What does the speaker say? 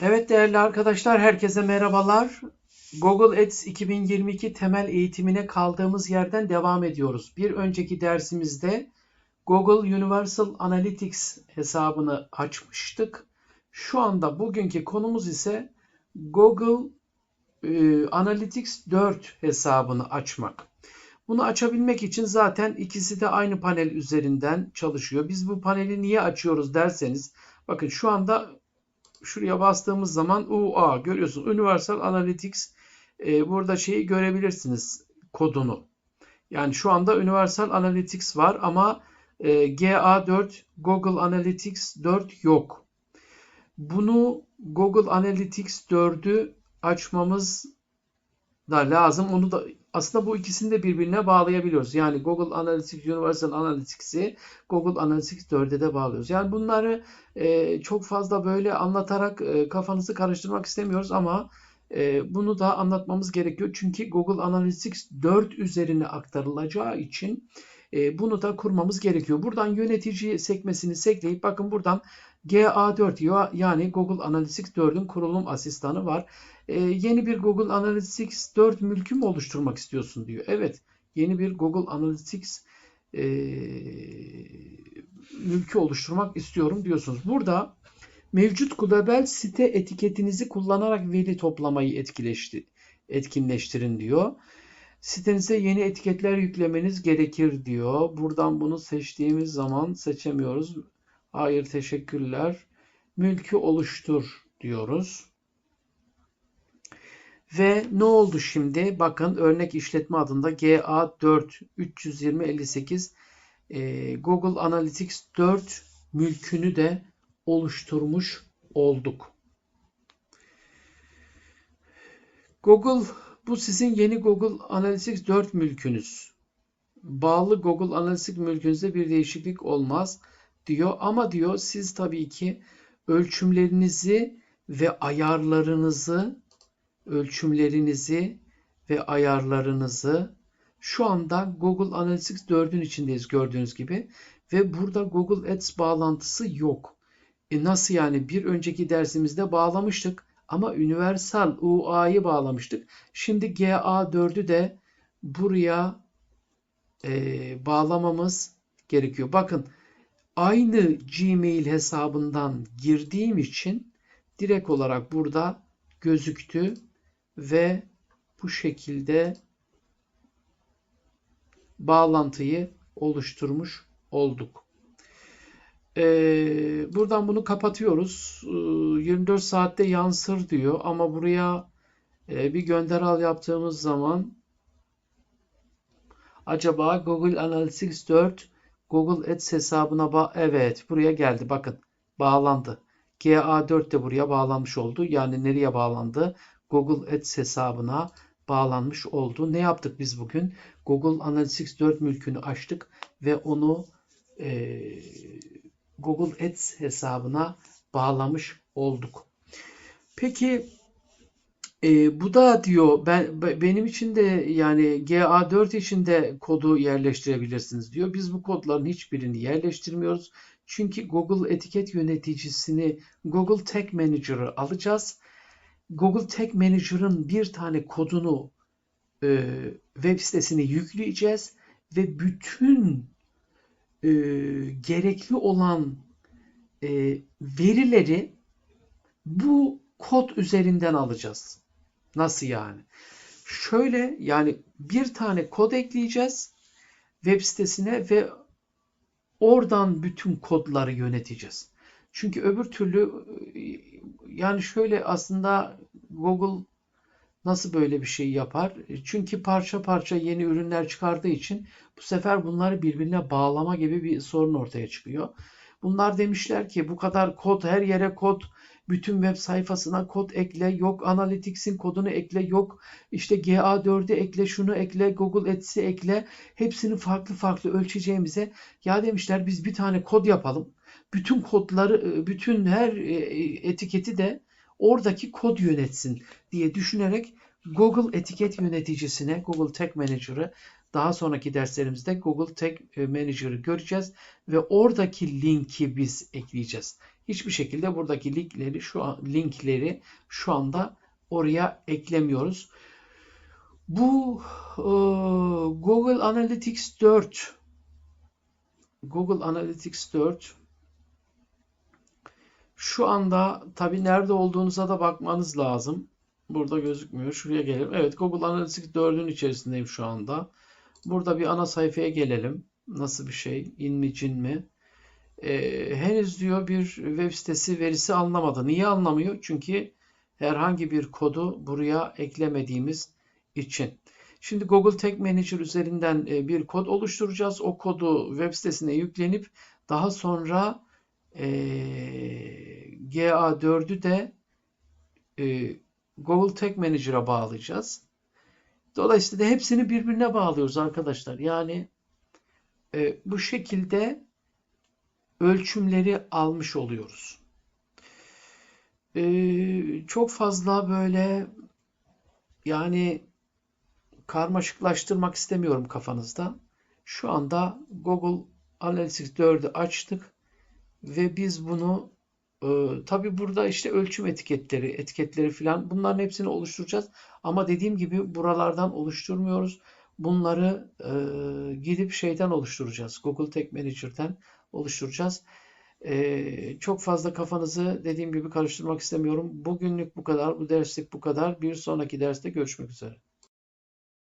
Evet değerli arkadaşlar, herkese merhabalar. Google Ads 2022 temel eğitimine kaldığımız yerden devam ediyoruz. Bir önceki dersimizde Google Universal Analytics hesabını açmıştık. Şu anda bugünkü konumuz ise Google e, Analytics 4 hesabını açmak. Bunu açabilmek için zaten ikisi de aynı panel üzerinden çalışıyor. Biz bu paneli niye açıyoruz derseniz, bakın şu anda şuraya bastığımız zaman UA görüyorsunuz. Universal Analytics e, burada şeyi görebilirsiniz kodunu. Yani şu anda Universal Analytics var ama e, GA4 Google Analytics 4 yok. Bunu Google Analytics 4'ü açmamız da lazım. Onu da aslında bu ikisini de birbirine bağlayabiliyoruz. Yani Google Analytics Universal Analytics'i Google Analytics 4'e de bağlıyoruz. Yani bunları e, çok fazla böyle anlatarak e, kafanızı karıştırmak istemiyoruz ama e, bunu da anlatmamız gerekiyor. Çünkü Google Analytics 4 üzerine aktarılacağı için e, bunu da kurmamız gerekiyor. Buradan yönetici sekmesini sekleyip bakın buradan GA4 diyor. Yani Google Analytics 4'ün kurulum asistanı var. E, yeni bir Google Analytics 4 mülkü mü oluşturmak istiyorsun diyor. Evet. Yeni bir Google Analytics e, mülkü oluşturmak istiyorum diyorsunuz. Burada mevcut global site etiketinizi kullanarak veri toplamayı etkileşti, etkinleştirin diyor. Sitenize yeni etiketler yüklemeniz gerekir diyor. Buradan bunu seçtiğimiz zaman seçemiyoruz. Hayır teşekkürler. Mülkü oluştur diyoruz. Ve ne oldu şimdi? Bakın örnek işletme adında GA4 32058 e, Google Analytics 4 mülkünü de oluşturmuş olduk. Google bu sizin yeni Google Analytics 4 mülkünüz. Bağlı Google Analytics mülkünüzde bir değişiklik olmaz diyor ama diyor siz tabii ki ölçümlerinizi ve ayarlarınızı ölçümlerinizi ve ayarlarınızı şu anda Google Analytics 4'ün içindeyiz gördüğünüz gibi ve burada Google Ads bağlantısı yok. E nasıl yani bir önceki dersimizde bağlamıştık ama Universal UA'yı bağlamıştık. Şimdi GA4'ü de buraya e, bağlamamız gerekiyor. Bakın aynı Gmail hesabından girdiğim için direkt olarak burada gözüktü ve bu şekilde bağlantıyı oluşturmuş olduk. Ee, buradan bunu kapatıyoruz. Ee, 24 saatte yansır diyor ama buraya e, bir gönder al yaptığımız zaman acaba Google Analytics 4 Google Ads hesabına ba evet buraya geldi bakın bağlandı. GA4 de buraya bağlanmış oldu. Yani nereye bağlandı? Google Ads hesabına bağlanmış oldu. Ne yaptık biz bugün? Google Analytics 4 mülkünü açtık ve onu e, Google Ads hesabına bağlamış olduk. Peki e, bu da diyor ben benim için de yani GA4 için de kodu yerleştirebilirsiniz diyor. Biz bu kodların hiçbirini yerleştirmiyoruz. Çünkü Google etiket yöneticisini Google Tag Manager'ı alacağız. Google Tag Manager'ın bir tane kodunu e, web sitesine yükleyeceğiz ve bütün e, gerekli olan e, verileri bu kod üzerinden alacağız. Nasıl yani? Şöyle yani bir tane kod ekleyeceğiz web sitesine ve oradan bütün kodları yöneteceğiz. Çünkü öbür türlü yani şöyle aslında Google nasıl böyle bir şey yapar? Çünkü parça parça yeni ürünler çıkardığı için bu sefer bunları birbirine bağlama gibi bir sorun ortaya çıkıyor. Bunlar demişler ki bu kadar kod her yere kod bütün web sayfasına kod ekle. Yok Analytics'in kodunu ekle. Yok işte GA4'ü ekle. Şunu ekle. Google Ads'i ekle. Hepsini farklı farklı ölçeceğimize ya demişler biz bir tane kod yapalım. Bütün kodları bütün her e, etiketi de oradaki kod yönetsin diye düşünerek Google etiket yöneticisine Google Tag Manager'ı daha sonraki derslerimizde Google Tag Manager'ı göreceğiz ve oradaki linki biz ekleyeceğiz. hiçbir şekilde buradaki linkleri şu an, linkleri şu anda oraya eklemiyoruz. Bu e, Google Analytics 4 Google Analytics 4 şu anda tabii nerede olduğunuza da bakmanız lazım. Burada gözükmüyor. Şuraya gelelim. Evet Google Analytics 4'ün içerisindeyim şu anda. Burada bir ana sayfaya gelelim. Nasıl bir şey? İn mi cin mi? Ee, henüz diyor bir web sitesi verisi anlamadı. Niye anlamıyor? Çünkü herhangi bir kodu buraya eklemediğimiz için. Şimdi Google Tag Manager üzerinden e, bir kod oluşturacağız. O kodu web sitesine yüklenip daha sonra e, GA4'ü de e, Google Tag Manager'a bağlayacağız. Dolayısıyla hepsini birbirine bağlıyoruz arkadaşlar. Yani e, bu şekilde ölçümleri almış oluyoruz. E, çok fazla böyle yani karmaşıklaştırmak istemiyorum kafanızda. Şu anda Google Analytics 4'ü açtık ve biz bunu e, tabi burada işte ölçüm etiketleri, etiketleri filan bunların hepsini oluşturacağız. Ama dediğim gibi buralardan oluşturmuyoruz. Bunları e, gidip şeyden oluşturacağız. Google Tag Manager'den oluşturacağız. E, çok fazla kafanızı dediğim gibi karıştırmak istemiyorum. Bugünlük bu kadar, bu derslik bu kadar. Bir sonraki derste görüşmek üzere.